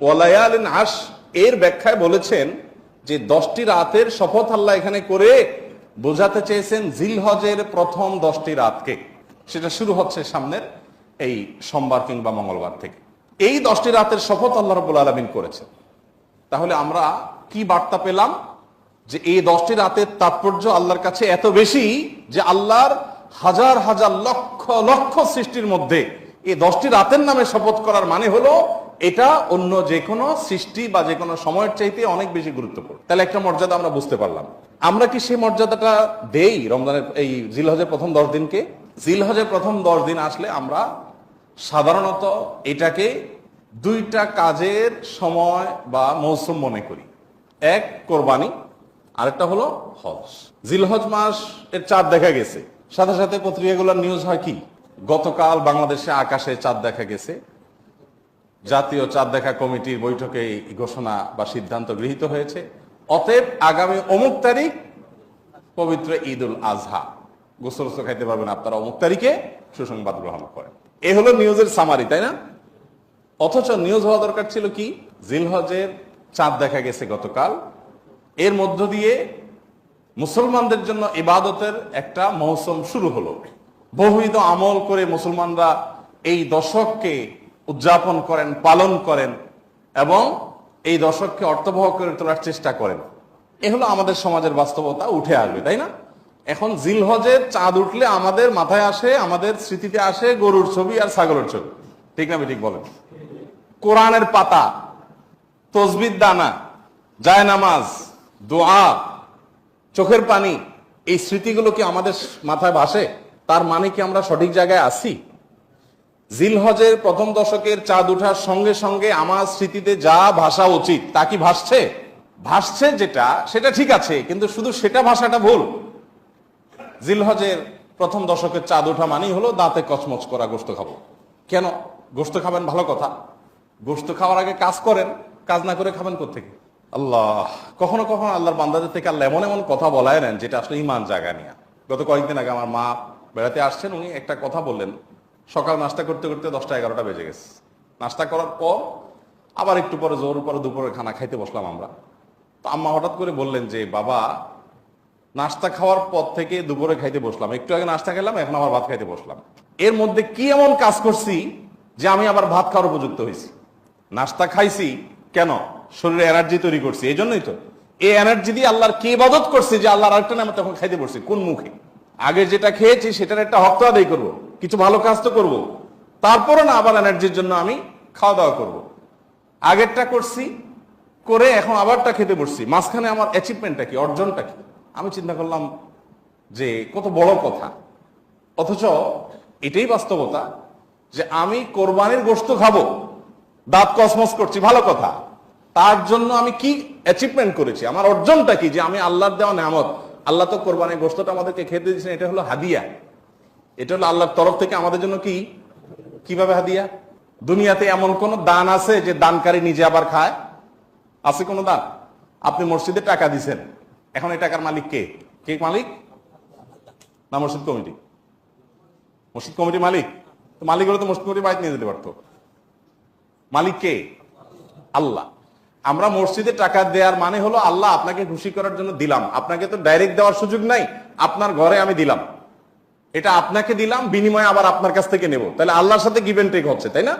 ওয়ালায়ালিন আশ এর ব্যাখ্যায় বলেছেন যে দশটি রাতের শপথ আল্লাহ এখানে করে বোঝাতে চেয়েছেন জিলহজের প্রথম দশটি রাতকে। সেটা শুরু হচ্ছে সামনের এই সোমবার কিংবা মঙ্গলবার থেকে। এই দশটি রাতের শপথ আল্লাহ রবুল আলমিন করেছেন। তাহলে আমরা কি বার্তা পেলাম? যে এই দশটি রাতের তাৎপর্য আল্লাহর কাছে এত বেশি যে আল্লাহর হাজার হাজার লক্ষ লক্ষ সৃষ্টির মধ্যে এই দশটি রাতের নামে শপথ করার মানে হলো এটা অন্য যে কোনো সৃষ্টি বা যে কোনো সময়ের চাইতে অনেক বেশি গুরুত্বপূর্ণ। তাহলে একটা মর্যাদা আমরা বুঝতে পারলাম। আমরা কি সেই মর্যাদাটা দেই রমজানের এই জিলহজের প্রথম দশ দিনকে? জিলহজের প্রথম দশ দিন আসলে আমরা সাধারণত এটাকে দুইটা কাজের সময় বা মৌসুম মনে করি। এক, কোরবানি, আরেকটা হলো হজ। জিলহজ মাস এর চাঁদ দেখা গেছে। সাথে সাথে পত্রিকাগুলোর নিউজ হয় কি? গতকাল বাংলাদেশে আকাশে চাঁদ দেখা গেছে। জাতীয় চাঁদ দেখা কমিটির বৈঠকে ঘোষণা বা সিদ্ধান্ত গৃহীত হয়েছে। অতএব আগামী অমুক তারিখ পবিত্র ঈদ উল আজহা। গোসল খাইতে পারবেন আপনারা অমুক তারিখে, সুসংবাদ গ্রহণ করেন। এ হলো নিউজের সামারি তাই না? অথচ নিউজ হওয়া দরকার ছিল কি? জিলহজের চাঁদ দেখা গেছে গতকাল। এর মধ্য দিয়ে মুসলমানদের জন্য ইবাদতের একটা মৌসুম শুরু হলো। বহুবিধ আমল করে মুসলমানরা এই দশককে উদযাপন করেন, পালন করেন এবং এই দশককে অর্থবহ করে তোলার চেষ্টা করেন। এ হলো আমাদের সমাজের বাস্তবতা, উঠে আসবে, তাই না? এখন জিলহজের চাঁদ উঠলে আমাদের মাথায় আসে, আমাদের স্মৃতিতে আসে গরুর ছবি আর ছাগলের ছবি। ঠিক না ঠিক বলেন? কোরআনের পাতা, তসবির দানা জায়নামাজ দোয়া, চোখের পানি, এই স্মৃতিগুলো কি আমাদের মাথায় ভাসে? তার মানে কি আমরা সঠিক জায়গায় আছি? জিলহজের প্রথম দশকের চাঁদ ওঠার সঙ্গে সঙ্গে আমার স্মৃতিতে যা ভাষা উচিত, তা কি ভাসছে? ভাসছে যেটা, সেটা ঠিক আছে, কিন্তু শুধু সেটা ভাষাটা ভুল। জিলহজের প্রথম দশকের চাঁদ ওঠা মানেই হলো দাঁতে কচমচ করা গোস্ত খাব। কেন? গোস্ত খাবেন ভালো কথা। গোস্ত খাওয়ার আগে কাজ করেন, কাজ না করে খাবেন কোথেকে আল্লাহ, কখনো কখনো আল্লাহর বান্দাদের থেকে আল্লাহ এমন এমন কথা বলায় নেন যেটা আসলে ইমান জায়গা নিয়ে। গত কয়েকদিন আগে আমার মা বেড়াতে আসছেন, উনি একটা কথা বললেন, সকাল নাস্তা করতে করতে দশটা এগারোটা বেজে গেছে। নাস্তা করার পর আবার একটু পরে জোর, পরে দুপুরে খানা খাইতে বসলাম আমরা। তো আম্মা হঠাৎ করে বললেন যে, বাবা, নাস্তা খাওয়ার পর থেকে দুপুরে খাইতে বসলাম। একটু আগে নাস্তা খেলাম, এখন আবার ভাত খাইতে বসলাম। এর মধ্যে কি এমন কাজ করছি যে আমি আবার ভাত খাওয়ার উপযুক্ত হয়েছি? নাস্তা খাইছি, কেন? শরীরে এনার্জি তৈরি করছি, এই জন্যই তো। এই এনার্জি দিয়ে আল্লাহর কি ইবাদত করছি যে আল্লাহর আরেকটা নামে তখন খাইতে বসছি, কোন মুখে? আগে যেটা খেয়েছি সেটার একটা হক আদায় করব, কিছু ভালো কাজ তো করব। তারপরে না আবার এনার্জির জন্য আমি খাওয়া দাওয়া করব। আগেরটা করছি, করে এখন আবারটা খেতে বসছি। মাঝখানে আমার অ্যাচিভমেন্টটা কি, অর্জনটা কি? আমি চিন্তা করলাম যে কত বড় কথা। অথচ এটাই বাস্তবতা যে আমি কোরবানির গোস্ত খাব, দাঁত কসমস করছি, ভালো কথা। তার জন্য আমি কি অ্যাচিভমেন্ট করেছি? আমার অর্জনটা কি? যে আমি আল্লাহর দেওয়া নামত আল্লাহ তো কোরবানির গোস্তটা আমাদেরকে খেতে দিয়েছেন, এটা হলো হাদিয়া। এটা হলো আল্লাহর তরফ থেকে আমাদের জন্য কি? কীভাবে হাদিয়া? দুনিয়াতে এমন কোন দান আছে যে দানকারী নিজে আবার খায়? আছে কোন দান? আপনি মসজিদে টাকা দিছেন এখন এই টাকার মালিক কে? কে মালিক? না, মসজিদ কমিটি। মসজিদ কমিটি মালিক? তো মালিক হলে তো মসজিদ কমিটি বাইক নিয়ে যেতে পারতো। মালিক কে? আল্লাহ। আমরা মসজিদে টাকা দেওয়ার মানে হলো আল্লাহ আপনাকে খুশি করার জন্য দিলাম। আপনাকে তো ডাইরেক্ট দেওয়ার সুযোগ নাই, আপনার ঘরে আমি দিলাম। এটা আপনাকে দিলাম, বিনিময়ে আবার আপনার কাছ থেকে নেব। তাহলে আল্লাহর সাথে গিভ এন্ড টেক হচ্ছে, তাই না?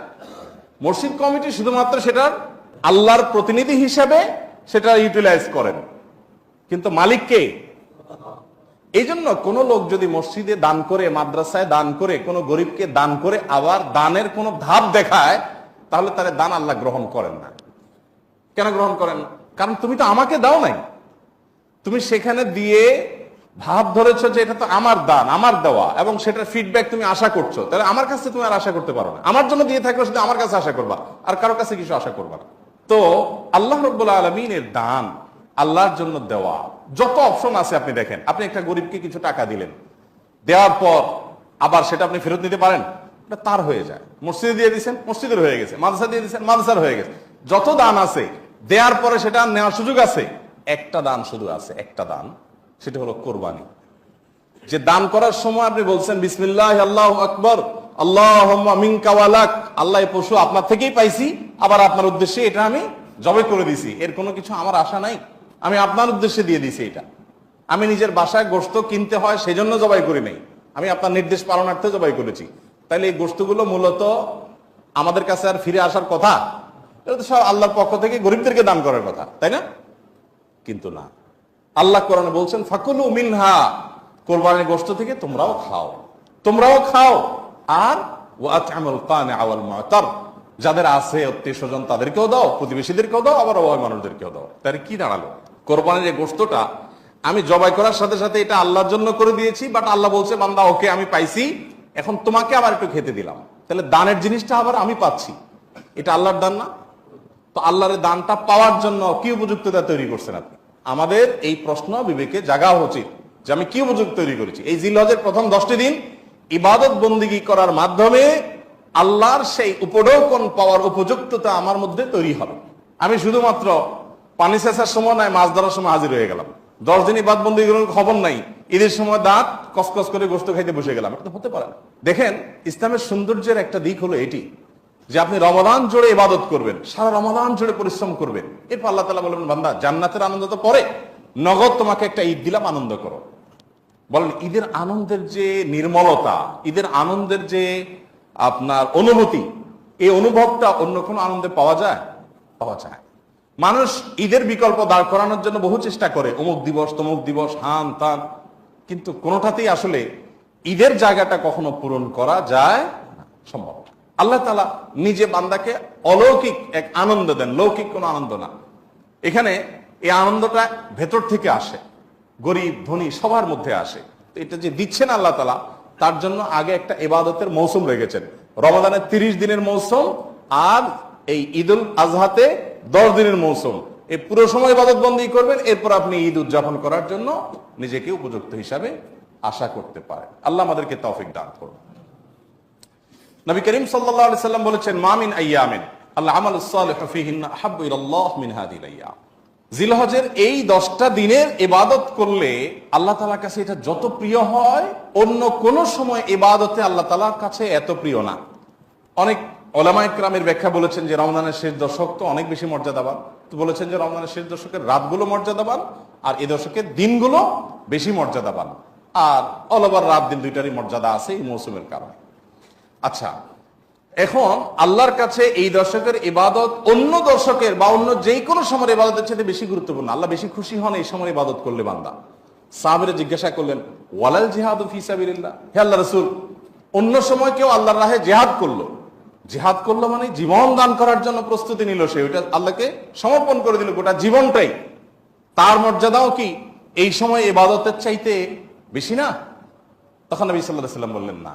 মসজিদ কমিটি শুধুমাত্র সেটার আল্লাহর প্রতিনিধি হিসাবে সেটা ইউটিলাইজ করেন। কিন্তু মালিক কে? এই জন্য কোন লোক যদি মসজিদে দান করে, মাদ্রাসায় দান করে, কোন গরিবকে দান করে, আবার দানের কোন ধাপ দেখায়, তাহলে তার দান আল্লাহ গ্রহণ করেন না। কেন গ্রহণ করেন? কারণ তুমি তো আমাকে দাও নাই। তুমি সেখানে দিয়ে ভাব ধরেছো যে এটা তো আমার দান, আমার দেওয়া, এবং সেটার ফিডব্যাক তুমি আশা করছ। তাহলে আমার কাছে তুমি আর আশা করতে পারো না। আমার জন্য দিয়ে থাকলে শুধু আমার কাছে আশা করবা, আর কারও কাছে কিছু আশা করবা না। তো আল্লাহ রব্বুল আলমিনের দান আল্লাহর জন্য দেওয়া। যত অপশন আছে আপনি দেখেন। আপনি একটা গরিবকে কিছু টাকা দিলেন। দেওয়ার পর আবার সেটা আপনি ফেরত নিতে পারেন। তার হয়ে যায়। মসজিদে দিয়ে দিচ্ছেন মসজিদের হয়ে গেছে। মাদ্রাসা দিয়ে দিচ্ছেন মাদ্রাসার হয়ে গেছে। যত দান আছে দেওয়ার পরে সেটা নেওয়ার সুযোগ আছে? একটা দান শুধু আছে একটা দান সেটা হলো কোরবানি। যে দান করার সময় আপনি বলছেন বিসমিল্লাহ আল্লাহ আকবর আল্লাহ মিনকাওয়ালাক আল্লাহ এই পশু আপনার থেকেই পাইছি আবার আপনার উদ্দেশ্যে এটা আমি জবে করে দিছি। এর কোনো কিছু আমার আশা নাই। আমি আপনার উদ্দেশ্যে দিয়ে দিছি এটা। আমি নিজের বাসায় গোস্ত কিনতে হয় সেজন্য জবাই করি নাই। আমি আপনার নির্দেশ পালনার্থে জবাই করেছি। তাইলে এই গোস্তগুলো মূলত আমাদের কাছে আর ফিরে আসার কথা। এটা তো সব আল্লাহর পক্ষ থেকে গরিবদেরকে দান করার কথা, তাই না? কিন্তু না। আল্লাহ কোরআনে বলছেন, ফাকুলু মিনহা কোরবানির গোস্ত থেকে তোমরাও খাও। তোমরাও খাও। আর আওয়াল যাদের আছে আত্মীয় স্বজন তাদেরকেও দাও। প্রতিবেশীদেরকেও দাও, আবার অভাবী মানুষদেরকেও দাও। তার কি দাঁড়াল? কোরবানির এই গোস্তটা আমি জবাই করার সাথে সাথে এটা আল্লাহর জন্য করে দিয়েছি বাট আল্লাহ বলছে, বান্দা, ওকে আমি পাইছি, এখন তোমাকে আবার একটু খেতে দিলাম। তাহলে দানের জিনিসটা আবার আমি পাচ্ছি। এটা আল্লাহর দান না? তো আল্লাহর দানটা পাওয়ার জন্য কি উপযুক্ততা তৈরি করছেন আপনি? আমাদের এই প্রশ্ন বিবেকে জাগা উচিত যে আমি কি উপযুক্ত তৈরি করেছি। এই জিলহজের প্রথম দশটি দিন ইবাদত বন্দিগি করার মাধ্যমে আল্লাহর সেই উপঢৌকন পাওয়ার উপযুক্ততা আমার মধ্যে তৈরি হবে আমি শুধুমাত্র পানি সেচার সময় নয়, মাছ ধরার সময় হাজির হয়ে গেলাম। দশ দিন ইবাদ বন্দি খবর নাই। ঈদের সময় দাঁত কসকস করে গোস্ত খাইতে বসে গেলাম। এটা তো হতে পারে দেখেন, ইসলামের সৌন্দর্যের একটা দিক হলো এটি। যে আপনি রমাদান জুড়ে ইবাদত করবেন, সারা রমাদান জুড়ে পরিশ্রম করবেন। এরপর আল্লাহ তালা বলবেন, বান্দা, জান্নাতের আনন্দ তো পরে, নগদ তোমাকে একটা ঈদ দিলাম, আনন্দ করো। বলেন, ঈদের আনন্দের যে নির্মলতা, ঈদের আনন্দের যে আপনার অনুভূতি, এই অনুভবটা অন্য কোনো আনন্দে পাওয়া যায়? পাওয়া যায়। মানুষ ঈদের বিকল্প দাঁড় করানোর জন্য বহু চেষ্টা করে, অমুক দিবস, তমুক দিবস, হান, তান। কিন্তু কোনোটাতেই আসলে ঈদের জায়গাটা কখনো পূরণ করা যায় সম্ভব। আল্লাহ তালা নিজে বান্দাকে অলৌকিক এক আনন্দ দেন, লৌকিক কোনো আনন্দ না। এখানে এই আনন্দটা ভেতর থেকে আসে, গরিব, ধনী সবার মধ্যে আসে। তো এটা যে দিচ্ছেন আল্লাহ তালা তার জন্য আগে একটা এবাদতের মৌসুম রেখেছেন। রমাদানের তিরিশ দিনের মৌসুম আর এই ঈদুল আজহাতে দশ দিনের মৌসুম। এই পুরো সময় ইবাদত বন্দী করবেন, এরপর আপনি ঈদ উদযাপন করার জন্য নিজেকে উপযুক্ত হিসাবে আশা করতে পারেন। আল্লাহ আমাদেরকে তৌফিক দান করুন। নবী করিম সাল্লাল্লাহু সাল্লাম বলেছেন মামিন আইয়ামিন আল্লাহ আমাল এই দশটা দিনের ইবাদত করলে আল্লাহ তালার কাছে এটা যত প্রিয় হয়, অন্য কোন সময় ইবাদতে আল্লাহ তালার কাছে এত প্রিয় না। অনেক ওলামায় ক্রামের ব্যাখ্যা বলেছেন যে রমজানের শেষ দশক তো অনেক বেশি মর্যাদাবান। বলেছেন যে রমজানের শেষ দশকের রাতগুলো মর্যাদাবান আর এ দশকের দিনগুলো বেশি মর্যাদাবান। আর অল ওভার রাত দিন দুইটারই মর্যাদা আছে এই মৌসুমের কারণে। আচ্ছা এখন আল্লাহর কাছে এই দর্শকের ইবাদত অন্য দর্শকের বা অন্য যে কোনো সময়ের ইবাদতের সাথে বেশি গুরুত্বপূর্ণ। আল্লাহ বেশি খুশি হন এই সময় ইবাদত করলে বান্দা। সাহাবিরা জিজ্ঞাসা করলেন, ওয়ালাল জিহাদ ফিসাবিল্লাহ হে আল্লাহ রসুল, অন্য সময় কেউ আল্লাহর রাহে জেহাদ করল। জেহাদ করল মানে জীবন দান করার জন্য প্রস্তুতি নিল সে। ওইটা আল্লাহকে সমর্পণ করে দিল গোটা জীবনটাই। তার মর্যাদাও কি এই সময় ইবাদতের চাইতে বেশি না? তখন নবী সাল্লাহ সাল্লাম বললেন, না।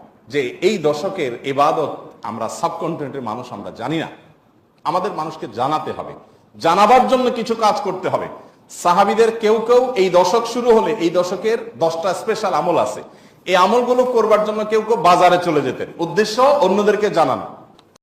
যে এই দশকের এবাদত আমরা সাবকন্টিনেন্টের মানুষ আমরা জানি না। আমাদের মানুষকে জানাতে হবে। জানাবার জন্য কিছু কাজ করতে হবে। সাহাবিদের কেউ কেউ এই দশক শুরু হলে এই দশকের দশটা স্পেশাল আমল আছে। এই আমলগুলো করবার জন্য কেউ কেউ বাজারে চলে যেতেন। উদ্দেশ্য অন্যদেরকে জানানো।